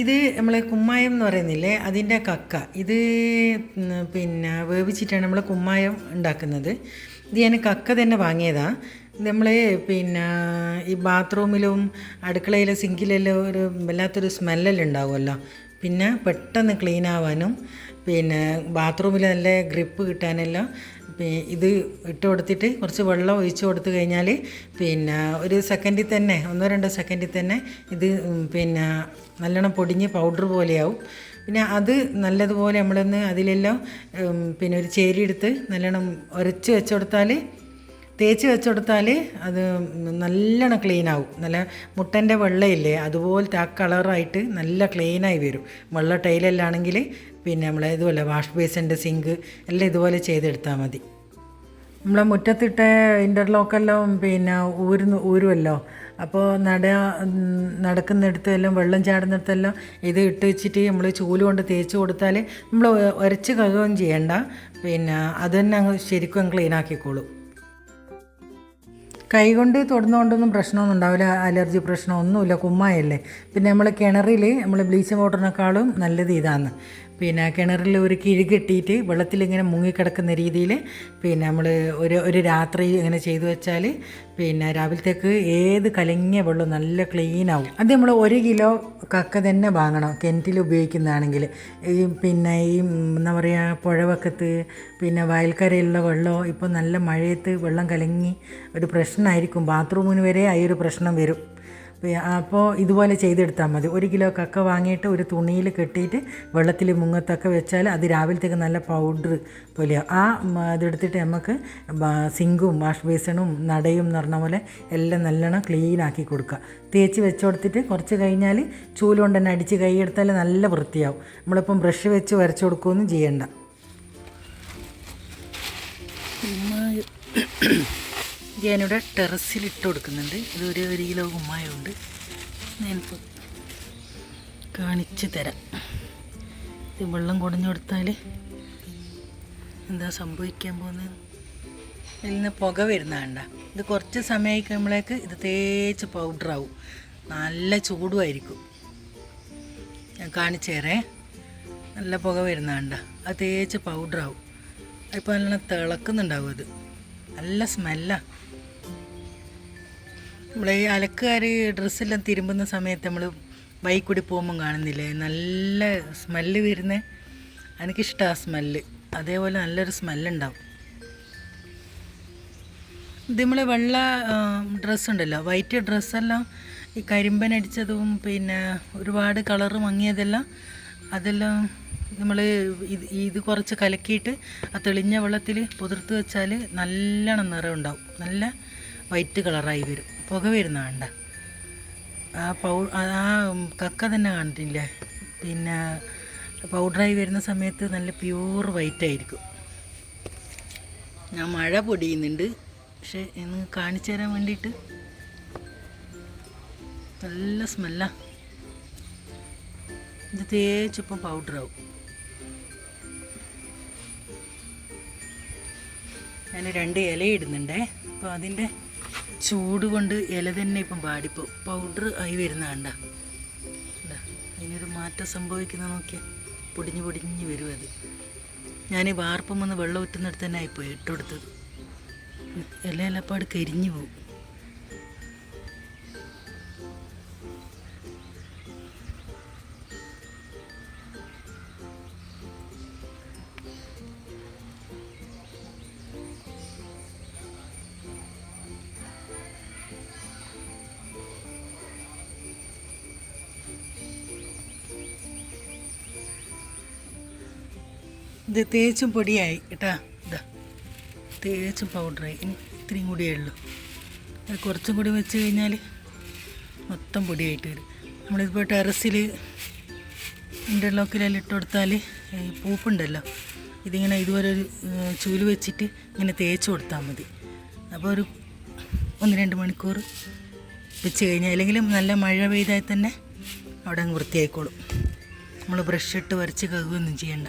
ഇത് നമ്മളെ കുമ്മായം എന്ന് പറയുന്നില്ലേ? അതിന്റെ കക്ക. ഇത് പിന്നെ വേവിച്ചിട്ടാണ് നമ്മൾ കുമ്മായം ഉണ്ടാക്കുന്നത്. ഇത് ഞാൻ കക്ക തന്നെ വാങ്ങിയതാണ് നമ്മൾ പിന്നെ ഈ ബാത്റൂമിലും അടുക്കളയിലെ സിങ്കിലെല്ലാം ഒരു വല്ലാത്തൊരു സ്മെല്ലെല്ലാം ഉണ്ടാവുമല്ലോ. പിന്നെ പെട്ടെന്ന് ക്ലീൻ ആവാനും പിന്നെ ബാത്റൂമിൽ നല്ല ഗ്രിപ്പ് കിട്ടാനെല്ലാം ഇത് ഇട്ട് കൊടുത്തിട്ട് കുറച്ച് വെള്ളം ഒഴിച്ച് കൊടുത്തു കഴിഞ്ഞാൽ പിന്നെ ഒരു സെക്കൻഡിൽ തന്നെ ഒന്നോ രണ്ടോ സെക്കൻഡിൽ തന്നെ ഇത് പിന്നെ നല്ലോണം പൊടിഞ്ഞ് പൗഡർ പോലെയാവും. പിന്നെ അത് നല്ലതുപോലെ നമ്മളൊന്ന് അതിലെല്ലാം പിന്നെ ഒരു ചേരി എടുത്ത് നല്ലോണം ഉരച്ച് വെച്ച് കൊടുത്താൽ തേച്ച് വെച്ച് കൊടുത്താൽ അത് നല്ലോണം ക്ലീൻ ആവും നല്ല മുട്ടന്റെ വെള്ളയില്ലേ അതുപോലത്തെ ആ കളറായിട്ട് നല്ല ക്ലീനായി വരും. വെള്ള ടൈലല്ലാണെങ്കിൽ പിന്നെ നമ്മളെ ഇതുപോലെ വാഷ് ബേസിന്റെ സിങ്ക് എല്ലാം ഇതുപോലെ ചെയ്തെടുത്താൽ മതി. നമ്മളെ മുറ്റത്തിട്ട ഇന്റർലോക്കെല്ലാം പിന്നെ ഊരുന്നു ഊരുമല്ലോ അപ്പോൾ നട നടക്കുന്നിടത്തെല്ലാം വെള്ളം ചാടുന്നിടത്തെല്ലാം ഇത് ഇട്ട് വെച്ചിട്ട് നമ്മൾ ചൂൽ കൊണ്ട് തേച്ച് കൊടുത്താൽ നമ്മൾ ഉരച്ച് കഴുകുകയും ചെയ്യണ്ട. പിന്നെ അത് തന്നെ ശരിക്കും ക്ലീൻ ആക്കിക്കോളും കൈകൊണ്ട് തൊടുന്നതുകൊണ്ടൊന്നും പ്രശ്നമൊന്നും ഉണ്ടാവില്ല. അലർജി പ്രശ്നമൊന്നുമില്ല. കുമ്മായല്ലേ. പിന്നെ നമ്മൾ കിണറിൽ നമ്മൾ ബ്ലീച്ചിങ് പൗഡറിനേക്കാളും നല്ലത് ഇതാണ്. പിന്നെ കിണറിൽ ഒരു കിഴി കെട്ടിയിട്ട് വെള്ളത്തിലിങ്ങനെ മുങ്ങിക്കിടക്കുന്ന രീതിയിൽ പിന്നെ നമ്മൾ ഒരു ഒരു രാത്രി ഇങ്ങനെ ചെയ്തു വെച്ചാൽ പിന്നെ രാവിലത്തേക്ക് ഏത് കലങ്ങിയ വെള്ളം നല്ല ക്ലീൻ ആവും. അത് നമ്മൾ ഒരു കിലോ കക്ക തന്നെ വാങ്ങണം. കിണറ്റിൽ ഉപയോഗിക്കുന്നതാണെങ്കിൽ ഈ പിന്നെ ഈ എന്താ പറയുക പുഴവക്കത്ത് പിന്നെ വയൽക്കരയിലുള്ള വെള്ളം ഇപ്പോൾ നല്ല മഴയത്ത് വെള്ളം കലങ്ങി ഒരു പ്രശ്നമായിരിക്കും. ബാത്റൂമിന് വരെ ആ ഒരു പ്രശ്നം വരും. അപ്പോൾ ഇതുപോലെ ചെയ്തെടുത്താൽ മതി. ഒരു കിലോ കക്ക വാങ്ങിയിട്ട് ഒരു തുണിയിൽ കെട്ടിയിട്ട് വെള്ളത്തിൽ മുങ്ങത്തൊക്കെ വെച്ചാൽ അത് രാവിലത്തേക്ക് നല്ല പൗഡർ പോലെയാവും ആ ഇതെടുത്തിട്ട് നമുക്ക് സിങ്കും വാഷ് ബേസണും നടയും എന്ന് പറഞ്ഞ പോലെ എല്ലാം നല്ലോണം ക്ലീൻ ആക്കി കൊടുക്കുക തേച്ച് വെച്ച് കൊടുത്തിട്ട് കുറച്ച് കഴിഞ്ഞാൽ ചൂൽ കൊണ്ട് തന്നെ അടിച്ച് കൈയെടുത്താൽ നല്ല വൃത്തിയാവും. നമ്മളിപ്പം ബ്രഷ് വെച്ച് വരച്ച് കൊടുക്കുകയൊന്നും ചെയ്യണ്ട. ഞാനിവിടെ ടെറസിൽ ഇട്ട് കൊടുക്കുന്നുണ്ട്. ഇത് ഒരു ഒരു കിലോ കുമ്മായമുണ്ട്. ഞാനിപ്പോൾ കാണിച്ചു തരാം. ഇത് വെള്ളം കുടഞ്ഞു കൊടുത്താൽ എന്താ സംഭവിക്കാൻ പോകുന്നത് ഇതിൽ നിന്ന് പുക വരുന്ന കണ്ട. ഇത് കുറച്ച് സമയമായി കഴിയുമ്പോഴേക്ക് ഇത് തേച്ച് പൗഡറാവും നല്ല ചൂടുമായിരിക്കും. ഞാൻ കാണിച്ചു തരേ. നല്ല പുക വരുന്ന കണ്ട. അത് തേച്ച് പൗഡറാവും അതിപ്പോൾ നല്ല തിളക്കുന്നുണ്ടാവും അത്. നല്ല സ്മെല്ലാണ് നമ്മൾ ഈ അലക്കുകാർ ഡ്രസ്സെല്ലാം തിരുമ്പുന്ന സമയത്ത് നമ്മൾ ബൈക്ക് കൂടി പോകുമ്പം കാണുന്നില്ലേ? നല്ല സ്മെല്ല് വരുന്ന. എനിക്കിഷ്ടമാണ് ആ സ്മെല്ല്. അതേപോലെ നല്ലൊരു സ്മെല്ലുണ്ടാവും. ഇത് നമ്മൾ വെള്ള ഡ്രസ്സ് ഉണ്ടല്ലോ വൈറ്റ് ഡ്രസ്സെല്ലാം ഈ കരിമ്പൻ അടിച്ചതും പിന്നെ ഒരുപാട് കളറ് മങ്ങിയതെല്ലാം അതെല്ലാം നമ്മൾ ഇത് ഇത് കുറച്ച് കലക്കിയിട്ട് ആ തെളിഞ്ഞ വെള്ളത്തിൽ പുതിർത്ത് വെച്ചാൽ നല്ലോണം നിറം ഉണ്ടാവും നല്ല വൈറ്റ് കളറായി വരും. പുക വരുന്ന വേണ്ട ആ പൗ ആ കക്ക തന്നെ കണ്ടിട്ടില്ലേ? പിന്നെ പൗഡറായി വരുന്ന സമയത്ത് നല്ല പ്യൂർ വൈറ്റ് ആയിരിക്കും. ഞാൻ മഴ പൊടിയുന്നുണ്ട്. പക്ഷെ ഇന്ന് കാണിച്ചു തരാൻ വേണ്ടിയിട്ട്. നല്ല സ്മെല്ലാണ് ഇത് തേച്ചിപ്പം പൗഡറാവും ഞാൻ രണ്ട് ഇല ഇടുന്നുണ്ടേ അപ്പോൾ അതിന്റെ ചൂട് കൊണ്ട് ഇല തന്നെ ഇപ്പം പാടിപ്പോ പൗഡർ ആയി വരുന്ന കണ്ട. അതിനൊരു മാറ്റം സംഭവിക്കുന്ന നോക്കിയാൽ പൊടിഞ്ഞ് പൊടിഞ്ഞ് വരും അത്. ഞാൻ വാർപ്പം വന്ന് വെള്ളം ഊറ്റുന്നിടത്ത് തന്നെ ആയിപ്പോയി ഇട്ടുകൊടുത്തത് ഇലയിലപ്പാട് കരിഞ്ഞു പോകും ഇത് തേച്ചും പൊടിയായി. കേട്ടാ? ഇതാ. തേച്ചും പൗഡറായി ഇത്രയും കൂടിയേ ഉള്ളൂ. അത് കുറച്ചും കൂടി വെച്ച് കഴിഞ്ഞാൽ മൊത്തം പൊടിയായിട്ട് വരും. നമ്മളിപ്പോൾ ടെറസിൽ ഇന്റർലോക്കിലെല്ലാം ഇട്ട് കൊടുത്താൽ ഈ പൂപ്പുണ്ടല്ലോ. ഇതിങ്ങനെ ഇതുപോലെ ഒരു ചൂൽ വെച്ചിട്ട് ഇങ്ങനെ തേച്ച് കൊടുത്താൽ മതി. അപ്പോൾ ഒരു ഒന്ന് രണ്ട് മണിക്കൂർ വെച്ച് കഴിഞ്ഞാൽ അല്ലെങ്കിലും നല്ല മഴ പെയ്താൽ തന്നെ അവിടെ അങ്ങ് വൃത്തിയായിക്കോളും. നമ്മൾ ബ്രഷ് ഇട്ട് വരച്ച് കഴുകുകയൊന്നും ചെയ്യണ്ട.